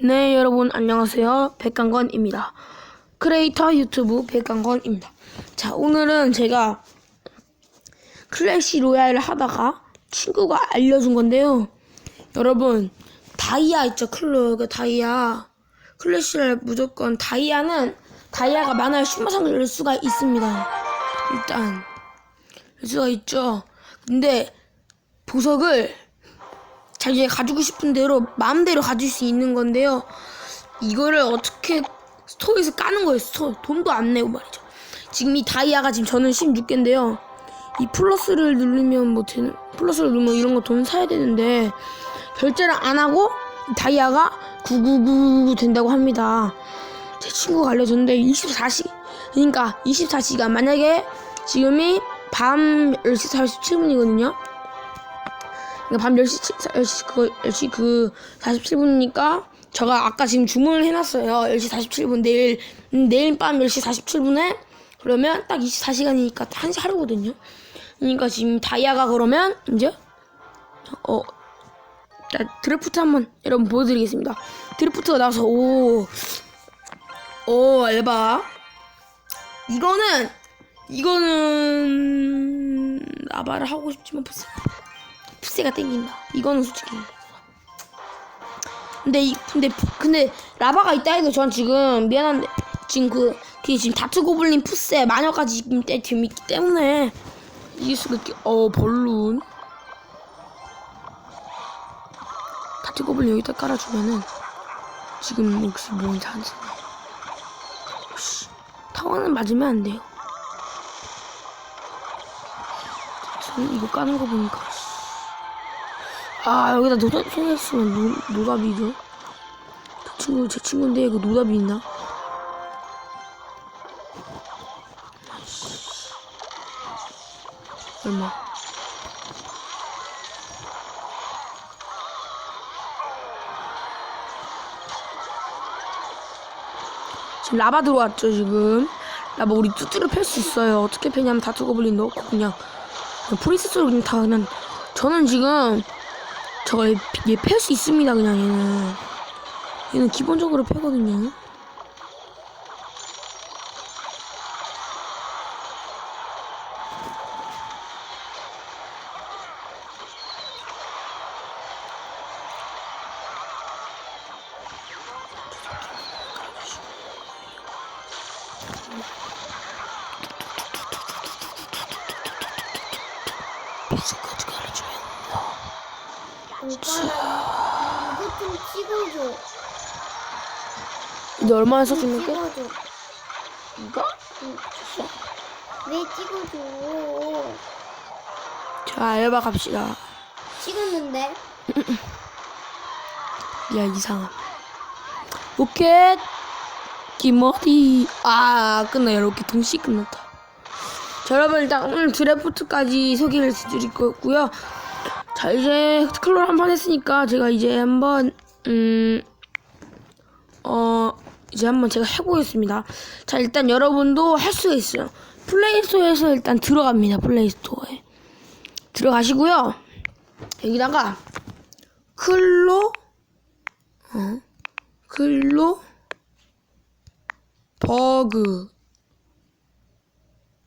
네, 여러분 안녕하세요. 백강건입니다. 크리에이터 유튜브 백강건입니다. 자, 오늘은 제가 클래시 로얄을 하다가 친구가 알려준 건데요. 여러분, 다이아 있죠? 클로, 그 다이아. 클래시를 무조건 다이아는 다이아가 많아야 신마상을 열 수가 있습니다. 일단 열 수가 있죠. 근데 보석을 자기가 가지고 싶은 대로 마음대로 가질 수 있는 건데요. 이거를 어떻게 스토어에서 까는 거예요. 스토어. 돈도 안 내고 말이죠. 지금 이 다이아가 지금 저는 16개인데요. 이 플러스를 누르면 뭐 되는 플러스를 누르면 이런 거 돈 사야 되는데 결제를 안 하고 이 다이아가 999 된다고 합니다. 제 친구가 알려줬는데 24시 그러니까 24시간 만약에 지금이 밤 10시 47분이거든요. 그러니까 밤 10시, 10시, 그, 10시 그 47분이니까 제가 아까 지금 주문을 해놨어요. 10시 47분 내일 음, 내일 밤 10시 47분에 그러면 딱 24시간이니까 한 하루거든요. 그러니까 지금 다이아가 그러면 이제 어 자, 드래프트 한번 여러분 보여드리겠습니다. 드래프트가 나와서 오, 오 에바 이거는 이거는 라바를 하고 싶지만 푸세 푸세가 땡긴다. 이거는 솔직히 근데 이 근데 근데 라바가 있다 해도 전 지금 미안한데 지금 그, 그 지금 다트 고블린 푸세 마녀까지 지금 때 지금 있기 때문에 이길 수가 있게 어 벌룬 다트 고블린 여기다 깔아주면은 지금 혹시 뭔지 안 쓰네. 씨, 타워는 맞으면 안 돼요. 이거 까는 거 보니까 씨. 아 여기다 노답 생겼으면 노, 노답이죠. 그 친구 제 친구인데 그 노답이 있나? 얼마? 지금 라바 들어왔죠 지금 라바 우리 뚜뚜를 팰 수 있어요 어떻게 패냐면 다투 고블린 넣고 그냥 프린세스로 그냥 다 그냥 저는 지금 저거 얘팰 수 있습니다 그냥 얘는. 얘는 기본적으로 패거든요 이것 좀 찍어줘. 이제 얼마나 써주면 끝? 찍어줘. 이거? 왜 찍어줘? 자 알바 갑시다 찍었는데? 야 이상함 로켓 김어디 아 끝나 이렇게 동시에 끝났다 자 여러분 일단 오늘 드래프트까지 소개를 드릴 거고요 자 이제 클롤 한판 했으니까 제가 이제 한번 음 어 이제 한번 제가 해보겠습니다. 자 일단 여러분도 할 수가 있어요. 플레이스토어에서 일단 들어갑니다 플레이스토어에. 들어가시고요. 여기다가 클로 어? 클로 버그.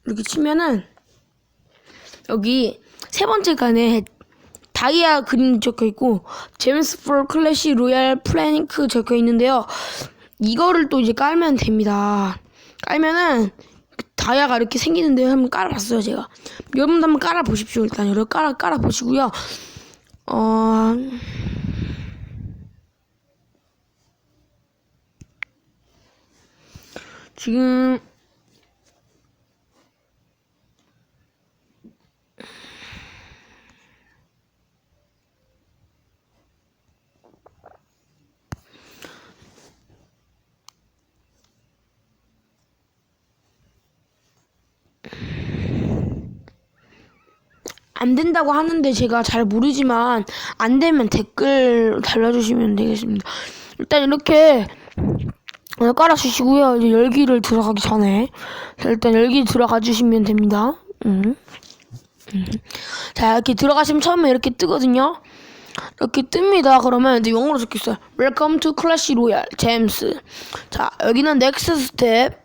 이렇게 치면은 여기 세 번째 칸에 다이아 그림 적혀 있고 제임스 폴 클래시 로얄 플래닝크 적혀 있는데요. 이거를 또 이제 깔면 됩니다. 깔면은 다이아가 이렇게 생기는데 한번 깔아봤어요 제가. 여러분도 한번 깔아 보십시오 일단 여러 깔아 깔아 보시고요. 어. 지금 안 된다고 하는데 제가 잘 모르지만 안 되면 댓글 달아주시면 되겠습니다. 일단 이렇게 어, 깔아주시고요. 이제 열기를 들어가기 전에 자, 일단 열기 들어가 주시면 됩니다. 음. 음. 자 이렇게 들어가시면 처음에 이렇게 뜨거든요. 이렇게 뜹니다. 그러면 이제 영어로 적혀 있어요. Welcome to Clash Royale, James. 자, 여기는 Next Step,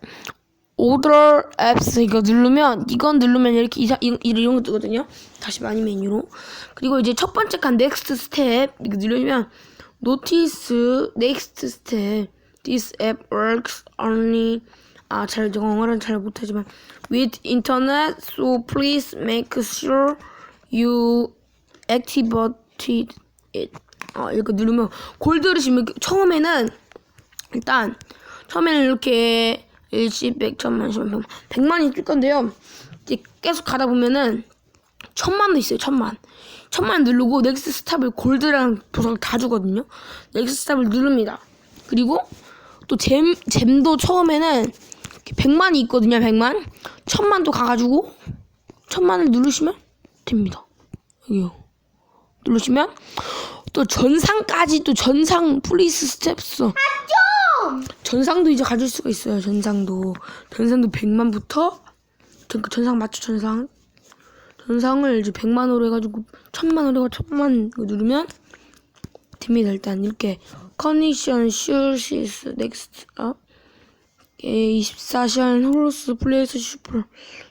Order Apps 이거 누르면 이건 누르면 이렇게 이사, 이, 이런 거 뜨거든요. 다시 많이 메뉴로. 그리고 이제 첫 번째 칸 Next Step 이거 누르면 Notice Next Step. This app works only 아, 잘 영어는 잘 못하지만 with internet, so please make sure you activate it. 아, 이렇게 누르면 골드를 지면 처음에는 일단 처음에는 이렇게 일시, 백, 천만, 십만, 백만, 백만이 뜰 건데요. 이제 계속 가다 보면은 천만도 있어요. 천만. 천만 누르고 넥스 스탑을 골드랑 보석을 다 주거든요. 넥스 스탑을 누릅니다. 그리고 또 잼, 잼도 처음에는 백만이 있거든요. 백만. 천만도 가가지고 천만을 누르시면 됩니다. 여기요. 누르시면 또 전상까지 또 전상 플리스 스텝스 전상도 이제 가질 수가 있어요. 전상도 전상도 100만부터 전, 전상 맞죠? 전상 전상을 이제 100만으로 해가지고 1000만으로 해가 1000만 이거 누르면 됩니다. 일단 이렇게 컨디션 슈시스 넥스트 어? 24시간 홀로스 플레이스 슈퍼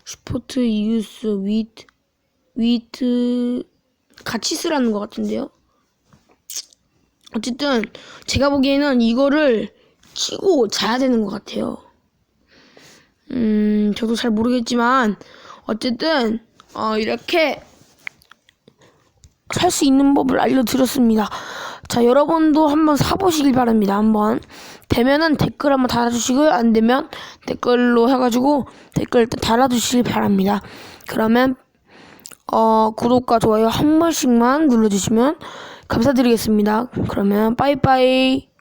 슈포트 유스 위트 위트 같이 쓰라는 것 같은데요. 어쨌든 제가 보기에는 이거를 키고 자야 되는 것 같아요. 음, 저도 잘 모르겠지만 어쨌든 어, 이렇게 살 수 있는 법을 알려드렸습니다. 자, 여러분도 한번 사보시길 바랍니다. 한번 되면은 댓글 한번 달아주시고요. 안 되면 댓글로 해가지고 댓글 달아주시길 바랍니다. 그러면 어, 구독과 좋아요 한 번씩만 눌러주시면 감사드리겠습니다. 그러면 빠이빠이.